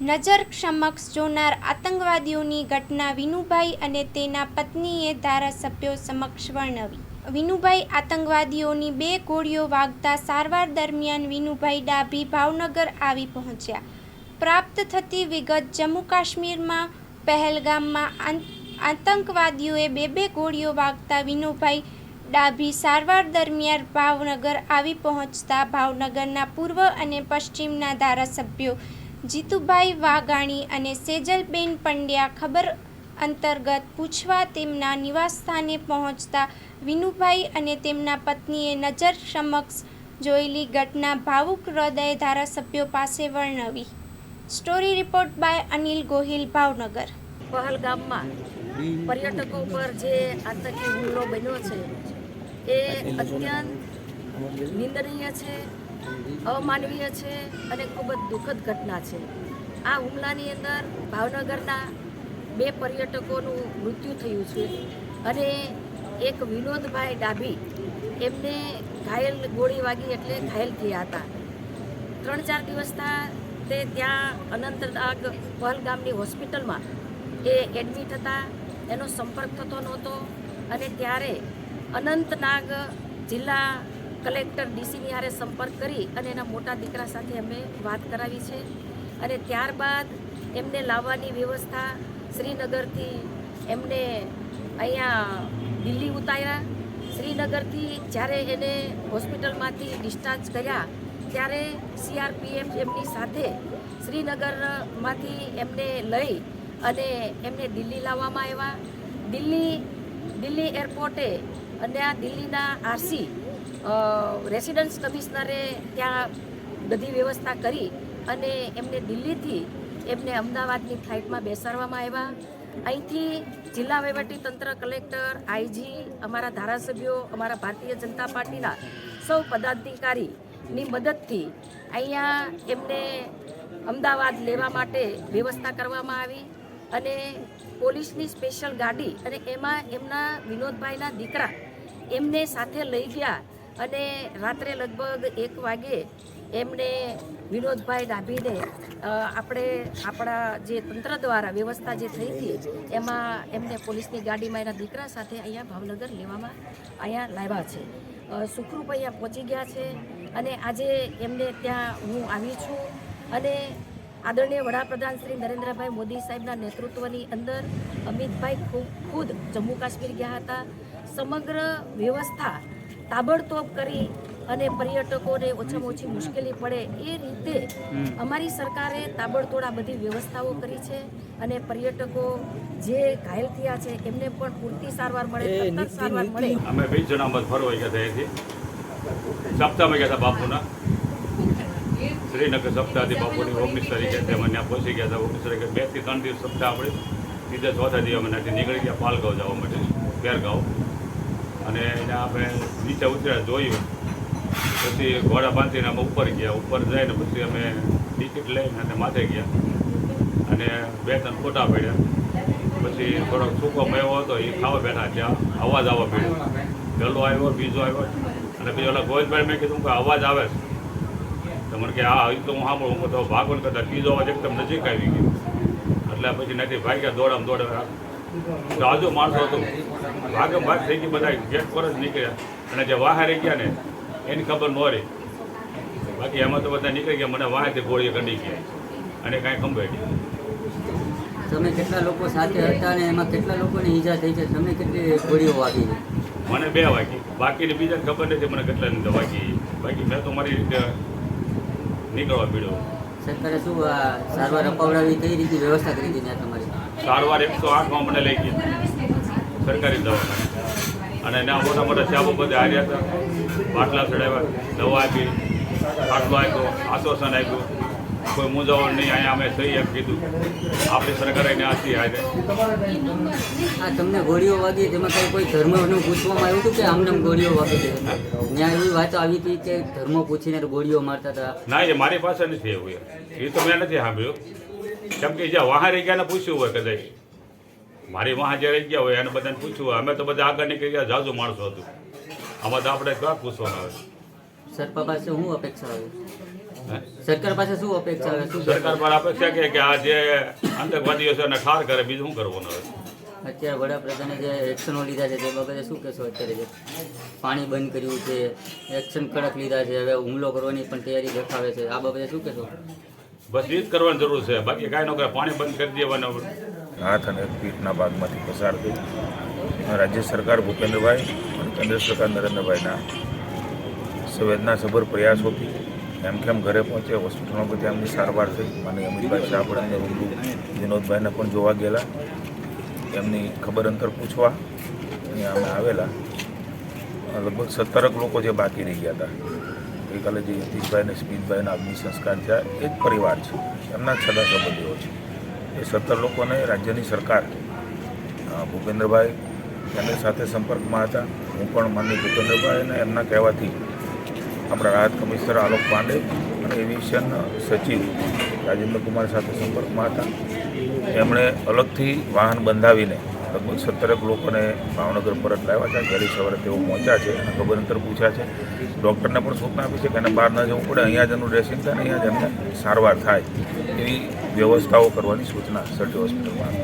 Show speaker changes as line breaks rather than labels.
નજર સમક્ષ જોનાર આતંકવાદીઓની ઘટના વિનુભાઈ અને તેના પત્નીએ ધારાસભ્યો સમક્ષ વર્ણવી. વિનુભાઈ આતંકવાદીઓની બે ગોળીઓ વાગતા સારવાર દરમિયાન વિનુભાઈ ડાભી ભાવનગર આવી પહોંચ્યા. પ્રાપ્ત થતી વિગત જમ્મુ કાશ્મીરમાં પહેલગામમાં આતંકવાદીઓએ બે બે ગોળીઓ વાગતા વિનુભાઈ ડાભી સારવાર દરમિયાન ભાવનગર આવી પહોંચતા ભાવનગરના પૂર્વ અને પશ્ચિમના ધારાસભ્યો જીતુભાઈ વાઘાણી અને સેજલબેન પંડ્યા ખબર અંતર્ગત પૂછવા તેમના નિવાસસ્થાને પહોંચતા વિનુભાઈ અને તેમના પત્નીએ નજર સમક્ષ જોયેલી ઘટના ભાવુક હૃદય ધારાસભ્યો પાસે વર્ણવી. Story report by Anil Gohil, Bhavnagar.
પહલગામમાં પર્યટકો પર જે આતંકી હુમલો બન્યો છે, એ અત્યંત નિંદનીય છે. અમાનવીય છે અને ખૂબ જ દુઃખદ ઘટના છે. આ હુમલાની અંદર ભાવનગરના બે પર્યટકોનું મૃત્યુ થયું છે અને એક વિનોદભાઈ ડાભી એમને ઘાયલ ગોળી વાગી એટલે ઘાયલ થયા હતા. ત્રણ ચાર દિવસના તે ત્યાં અનંતનાગ પહલગામની હોસ્પિટલમાં એ એડમિટ હતા. એનો સંપર્ક થતો નહોતો અને ત્યારે અનંતનાગ જિલ્લા કલેક્ટર ડીસીની હારે સંપર્ક કરી અને એના મોટા દીકરા સાથે અમે વાત કરાવી છે. અને ત્યારબાદ એમને લાવવાની વ્યવસ્થા શ્રીનગરથી એમને અહીંયા દિલ્હી ઉતાર્યા. શ્રીનગરથી જ્યારે એને હોસ્પિટલમાંથી ડિસ્ચાર્જ કર્યા, ત્યારે સીઆરપીએફ એમની સાથે શ્રીનગરમાંથી એમને લઈ અને એમને દિલ્હી લાવવામાં આવ્યા. દિલ્હી દિલ્હી એરપોર્ટે અને આ દિલ્હીના આરસી રેસિડન્સ કમિશનરે ત્યાં બધી વ્યવસ્થા કરી અને એમને દિલ્હીથી એમને અમદાવાદની ફ્લાઇટમાં બેસાડવામાં આવ્યા. અહીંથી જિલ્લા તંત્ર કલેક્ટર આઈજી અમારા ધારાસભ્યો, અમારા ભારતીય જનતા પાર્ટીના સૌ પદાધિકારીની મદદથી અહીંયા એમને અમદાવાદ લેવા માટે વ્યવસ્થા કરવામાં આવી અને પોલીસની સ્પેશિયલ ગાડી અને એમાં એમના વિનોદભાઈના દીકરા એમને સાથે લઈ ગયા અને રાત્રે લગભગ એક વાગે એમને વિનોદભાઈ ડાભીને આપણે આપણા જે તંત્ર દ્વારા વ્યવસ્થા જે થઈ હતી, એમાં એમને પોલીસની ગાડીમાં એના દીકરા સાથે અહીંયા ભાવનગર લેવામાં અહીંયા લાવ્યા છે. સુખરૂપ અહીંયા પહોંચી ગયા છે અને આજે એમને ત્યાં હું આવી છું અને આદરણીય વડાપ્રધાન શ્રી નરેન્દ્રભાઈ મોદી સાહેબના નેતૃત્વની અંદર અમિતભાઈ ખૂબ ખુદ જમ્મુ કાશ્મીર ગયા હતા. સમગ્ર વ્યવસ્થા તાબડતોબ કરી અને પર્યટકોને ઓછામાં ઓછી મુશ્કેલી પડે એ રીતે અમારી સરકારે તાબડતોડ આ બધી વ્યવસ્થાઓ કરી છે અને પર્યટકો જે ઘાયલ થયા છે એમને પણ પૂરતી સારવાર મળે સારવાર મળે.
અમે બે જણા મત ફરવા ગયા હતા અહીંથી. સપ્તાહમાં ગયા હતા બાપુના. શ્રીનગર સપ્તાહથી બાપુની ઓગણીસ તારીખે અમે ત્યાં પહોંચી ગયા હતા. ઓગણીસ તારીખે બેથી ત્રણ દિવસ સપ્તાહ આપણે. ત્રીજા ચોથા દિવસ અમે નીકળી ગયા પાલગાંવ જવા માટે. પેરગાંવ અને એને આપણે નીચે ઉતર્યા જોયું. પછી ઘોડા બાંધીને અમે ઉપર ગયા. ઉપર જઈને પછી અમે ટિકિટ લઈને અને માથે ગયા. અને બે ત્રણ ફોટા પડ્યા. પછી થોડોક સૂકો મેવો હતો, એ ખાવા બેઠા ત્યાં. અવાજ આવવા પડ્યો પહેલો આવ્યો, બીજો આવ્યો. અને પછી ઓલા ગોવિંદભાઈ મેં કીધું કે અવાજ આવે છે. તો મને કે, હા હજી તો હું સાંભળું. હું તો ભાગવન કરતા ત્રીજો અવાજ એકદમ નજીક આવી ગયો. એટલે પછી નથી ભાગ્યા દોડામ દોડા રાજુ માણસો હતો. ભાગે ભાગ થઈ ગઈ બધા ગેટ પર જ નીકળ્યા. અને જે વાહે રહી ગયા ને એની ખબર ન રહી. બાકી એમાં તો બધા નીકળી ગયા મને વાહેથી ગોળીએ ગંડી ગયા. અને કાંઈ ખંભાઈ
તમે કેટલા લોકો સાથે હતા અને એમાં કેટલા લોકોને ઈજા થઈ છે? તમને કેટલી ગોળીઓ વાગી
મને બે વાગી. બાકીની બીજાને ખબર નથી મને કેટલા ની વાગી. બાકી મેં તો મારી રીતે નીકળવા પીડ્યો.
સરકારે શું આ સારવાર અપાવડાવી કઈ રીતે વ્યવસ્થા કરી ત્યાં તમારી?
સારવાર એકસો આઠમાં મને લઈ ગયા સરકારી દવાખાને. અને એના મોટા મોટા ચાબો બધે આવ્યા હતા. બાટલા ચડાવ્યા દવા આપી ખાટલો આપ્યો આશ્વાસન આપ્યું. કોઈ મૂંઝવણ નહીં અહીંયા અમે સહી એમ કીધું. આપણી સરકારે ને આથી હારે.
આ તમને ગોળીઓ વાગી તેમાં કઈ કોઈ ધર્મનું પૂછવામાં આવ્યું હતું કે આમને ગોળીઓ વાગી ત્યાં એવી વાતો આવી હતી કે ધર્મ પૂછીને ગોળીઓ મારતા હતા.
ના એ મારી પાસે નથી એવું. એ તો મેં નથી સાંભળ્યું. કેમ કે જ્યાં વાહા રહી ગયા પૂછ્યું હોય કદાચ. મારી વાહા જે રહી ગયા હોય એને બધાને પૂછ્યું હોય. અમે તો બધા આગળ નીકળી ગયા જાજુ માણસો હતું. આમાં તો આપણે ક્યાં પૂછવાનું આવે?
સરપા પાસે શું અપેક્ષા હોય? સરકાર પાસે શું અપેક્ષા આવે શું
સરકાર પર અપેક્ષા કે કે આ જે આતંકવાદીઓ છે એને ઠાર કરે બીજું શું કરવાનું હવે
અત્યારે વડાપ્રધાને જે એક્શનો લીધા છે તે બાબતે શું કહેશો અત્યારે જે? પાણી બંધ કર્યું છે એક્શન કડક લીધા છે હવે હુમલો કરવાની પણ તૈયારી દેખાવે છે. આ બાબતે શું કહેશો?
બસ એ જ કરવાની જરૂર છે. બાકી કાંઈ ન કરે પાણી બંધ કરી દેવાનું
હાથ અને પીઠના ભાગમાંથી પસાર થયું રાજ્ય સરકાર ભૂપેન્દ્રભાઈ અને કેન્દ્ર સરકાર નરેન્દ્રભાઈના સંવેદનાસભર પ્રયાસોથી એમ કેમ ઘરે પહોંચે, હોસ્પિટલમાં પછી એમની સારવાર થઈ અને અમિતભાઈ પણ રૂબરૂ વિનોદભાઈને પણ જોવા ગયેલા. એમની ખબર અંતર પૂછવા અહીંયા અમે આવેલા. લગભગ સત્તરક લોકો જે બાકી રહી ગયા હતા. ગઈકાલે જે યતીશભાઈ અને સ્મિતભાઈના અગ્નિ સંસ્કાર થયા એક પરિવાર છે. એમના સગા સંબંધીઓ છે. એ સત્તર લોકોને રાજ્યની સરકાર ભૂપેન્દ્રભાઈ એમની સાથે સંપર્કમાં હતા. હું પણ માનની ભૂપેન્દ્રભાઈ અને એમના કહેવાથી આપણા રાહત કમિશનર આલોક પાંડે અને એવિએશન સચિવ રાજેન્દ્ર કુમાર સાથે સંપર્કમાં હતા. એમણે અલગથી વાહન બંધાવીને લગભગ સત્તરેક લોકોને ભાવનગર પરત લાવ્યા છે. વહેલી સવારે તેઓ પહોંચ્યા છે અને ખબર અંતર પૂછ્યા છે. ડૉક્ટરને પણ સૂચના આપી છે કે એને બહાર ન જવું પડે. અહીંયા જ એનું ડ્રેસિંગ થાય અહીંયા જ એમને સારવાર થાય એવી વ્યવસ્થાઓ કરવાની સૂચના સર્ટી હોસ્પિટલમાં